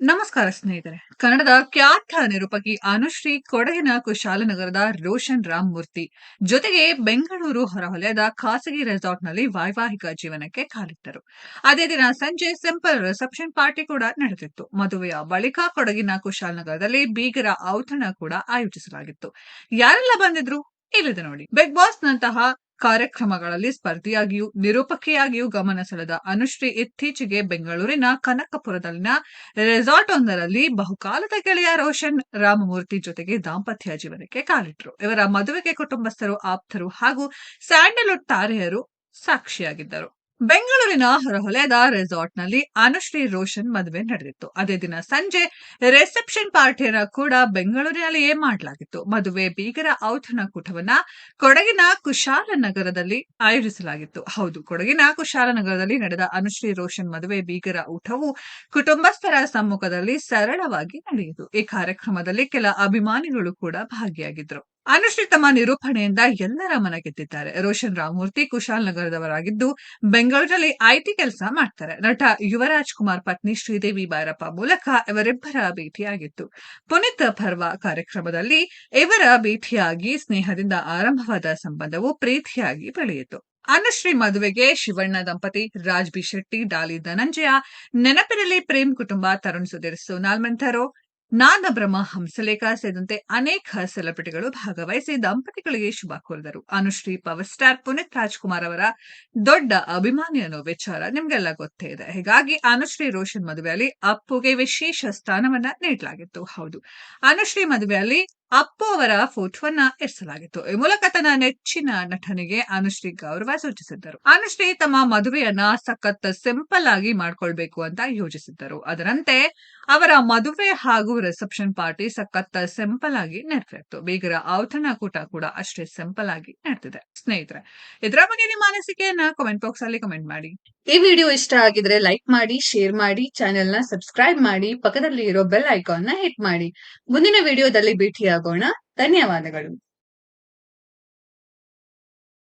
ನಮಸ್ಕಾರ ಸ್ನೇಹಿತರೆ. ಕನ್ನಡದ ಖ್ಯಾತ ನಿರೂಪಕಿ ಅನುಶ್ರೀ ಕೊಡಗಿನ ಕುಶಾಲನಗರದ ರೋಷನ್ ರಾಮ್ ಮೂರ್ತಿ. ಜೊತೆಗೆ ಬೆಂಗಳೂರು ಹೊರವಲಯದ ಖಾಸಗಿ ರೆಸಾರ್ಟ್ನಲ್ಲಿ ವೈವಾಹಿಕ ಜೀವನಕ್ಕೆ ಕಾಲಿಟ್ಟರು. ಅದೇ ದಿನ ಸಂಜೆ ಸಿಂಪಲ್ ರಿಸೆಪ್ಷನ್ ಪಾರ್ಟಿ ಕೂಡ ನಡೆದಿತ್ತು. ಮದುವೆಯ ಬಳಿಕ ಕೊಡಗಿನ ಕುಶಾಲನಗರದಲ್ಲಿ ಬೀಗರ ಔತಣ ಕೂಡ ಆಯೋಜಿಸಲಾಗಿತ್ತು. ಯಾರೆಲ್ಲ ಬಂದಿದ್ರು ಇಲ್ಲಿದೆ ನೋಡಿ. ಬಿಗ್ ಬಾಸ್ ನಂತಹ ಕಾರ್ಯಕ್ರಮಗಳಲ್ಲಿ ಸ್ಪರ್ಧಿಯಾಗಿಯೂ ನಿರೂಪಕಿಯಾಗಿಯೂ ಗಮನ ಸೆಳೆದ ಅನುಶ್ರೀ ಇತ್ತೀಚೆಗೆ ಬೆಂಗಳೂರಿನ ಕನಕಪುರದಲ್ಲಿನ ರೆಸಾರ್ಟ್ ಒಂದರಲ್ಲಿ ಬಹುಕಾಲದ ಗೆಳೆಯ ರೋಷನ್ ರಾಮಮೂರ್ತಿ ಜೊತೆಗೆ ದಾಂಪತ್ಯ ಜೀವನಕ್ಕೆ ಕಾಲಿಟ್ರು. ಇವರ ಮದುವೆಗೆ ಕುಟುಂಬಸ್ಥರು, ಆಪ್ತರು ಹಾಗೂ ಸ್ಯಾಂಡಲ್ವುಡ್ ತಾರೆಯರು ಸಾಕ್ಷಿಯಾಗಿದ್ದರು. ಬೆಂಗಳೂರಿನ ಹೊರಹೊಲೆದ ರೆಸಾರ್ಟ್ನಲ್ಲಿ ಅನುಶ್ರೀ ರೋಷನ್ ಮದುವೆ ನಡೆದಿತ್ತು. ಅದೇ ದಿನ ಸಂಜೆ ರಿಸೆಪ್ಷನ್ ಪಾರ್ಟಿಯನ್ನ ಕೂಡ ಬೆಂಗಳೂರಿನಲ್ಲಿಯೇ ಮಾಡಲಾಗಿತ್ತು. ಮದುವೆ ಬೀಗರ ಔತಣ ಕೂಟವನ್ನ ಕೊಡಗಿನ ಕುಶಾಲನಗರದಲ್ಲಿ ಆಯೋಜಿಸಲಾಗಿತ್ತು. ಹೌದು, ಕೊಡಗಿನ ಕುಶಾಲನಗರದಲ್ಲಿ ನಡೆದ ಅನುಶ್ರೀ ರೋಷನ್ ಮದುವೆ ಬೀಗರ ಊಟವು ಕುಟುಂಬಸ್ಥರ ಸಮ್ಮುಖದಲ್ಲಿ ಸರಳವಾಗಿ ನಡೆಯಿತು. ಈ ಕಾರ್ಯಕ್ರಮದಲ್ಲಿ ಕೆಲ ಅಭಿಮಾನಿಗಳು ಕೂಡ ಭಾಗಿಯಾಗಿದ್ದರು ಅನುಶ್ರೀ ತಮ್ಮ ನಿರೂಪಣೆಯಿಂದ ಎಲ್ಲರ ಮನ ಗೆದ್ದಿದ್ದಾರೆ ರೋಷನ್ ಕುಶಾಲ್ ನಗರದವರಾಗಿದ್ದು, ಬೆಂಗಳೂರಲ್ಲಿ ಐಟಿ ಕೆಲಸ ಮಾಡ್ತಾರೆ. ನಟ ಯುವರಾಜ್ ಕುಮಾರ್ ಪತ್ನಿ ಶ್ರೀದೇವಿ ಬೈರಪ್ಪ ಮೂಲಕ ಇವರಿಬ್ಬರ ಭೇಟಿಯಾಗಿತ್ತು. ಪುನೀತ್ ಪರ್ವ ಕಾರ್ಯಕ್ರಮದಲ್ಲಿ ಇವರ ಭೇಟಿಯಾಗಿ ಸ್ನೇಹದಿಂದ ಆರಂಭವಾದ ಸಂಬಂಧವು ಪ್ರೀತಿಯಾಗಿ ಬೆಳೆಯಿತು. ಅನುಶ್ರೀ ಮದುವೆಗೆ ಶಿವಣ್ಣ ದಂಪತಿ ರಾಜ್ ಬಿ ಶೆಟ್ಟಿ, ಡಾಲಿ ಧನಂಜಯ, ನೆನಪಿನಲ್ಲಿ ಪ್ರೇಮ್ ಕುಟುಂಬ, ತರುಣ್ ಸುಧೀರ್, ಸೋನಾಲ್ ಮೆಂಥರೋ ನಾದ ಹಂಸಲೇಖಾ ಹಂಸಲೇಖ ಸೇರಿದಂತೆ ಅನೇಕ ಸೆಲೆಬ್ರಿಟಿಗಳು ಭಾಗವಹಿಸಿ ದಂಪತಿಗಳಿಗೆ ಶುಭ ಕೋರಿದರು. ಅನುಶ್ರೀ ಪವರ್ ಸ್ಟಾರ್ ಪುನೀತ್ ರಾಜ್ಕುಮಾರ್ ಅವರ ದೊಡ್ಡ ಅಭಿಮಾನಿ ಅನ್ನೋ ವಿಚಾರ ನಿಮ್ಗೆಲ್ಲ ಗೊತ್ತೇ ಇದೆ. ಹೀಗಾಗಿ ಅನುಶ್ರೀ ರೋಷನ್ ಮದುವೆಯಲ್ಲಿ ಅಪ್ಪುಗೆ ವಿಶೇಷ ಸ್ಥಾನವನ್ನ ನೀಡಲಾಗಿತ್ತು. ಹೌದು. ಅನುಶ್ರೀ ಮದುವೆಯಲ್ಲಿ ಅಪ್ಪು ಅವರ ಫೋಟೋವನ್ನ ಇರಿಸಲಾಗಿತ್ತು. ಈ ಮೂಲಕ ತನ್ನ ನೆಚ್ಚಿನ ನಟನಿಗೆ ಅನುಶ್ರೀ ಗೌರವ ಸೂಚಿಸಿದ್ದರು. ಅನುಶ್ರೀ ತಮ್ಮ ಮದುವೆಯನ್ನ ಸಖತ್ ಸಿಂಪಲ್ ಆಗಿ ಮಾಡ್ಕೊಳ್ಬೇಕು ಅಂತ ಯೋಜಿಸಿದ್ದರು ಅದರಂತೆ ಅವರ ಮದುವೆ ಹಾಗೂ ರಿಸೆಪ್ಷನ್ ಪಾರ್ಟಿ ಸಖತ್ ಸಿಂಪಲ್ ಆಗಿ ನೆರವೇರಿತು. ಬೀಗರ ಔತಣ ಕೂಟ ಕೂಡ ಅಷ್ಟೇ ಸಿಂಪಲ್ ಆಗಿ ನಡೆದಿದೆ ಸ್ನೇಹಿತರೆ, ಇದರ ಬಗ್ಗೆ ನಿಮ್ಮ ಅನಿಸಿಕೆಯನ್ನ ಕಮೆಂಟ್ ಬಾಕ್ಸ್ ಅಲ್ಲಿ ಕಮೆಂಟ್ ಮಾಡಿ. ಈ ವಿಡಿಯೋ ಇಷ್ಟ ಆಗಿದ್ರೆ ಲೈಕ್ ಮಾಡಿ ಶೇರ್ ಮಾಡಿ ಚಾನೆಲ್ನ ಸಬ್ಸ್ಕ್ರೈಬ್ ಮಾಡಿ ಪಕ್ಕದಲ್ಲಿ ಇರೋ ಬೆಲ್ ಐಕಾನ್ನ ಹಿಟ್ ಮಾಡಿ. ಮುಂದಿನ ವಿಡಿಯೋದಲ್ಲಿ ಭೇಟಿಯಾಗೋಣ ಧನ್ಯವಾದಗಳು.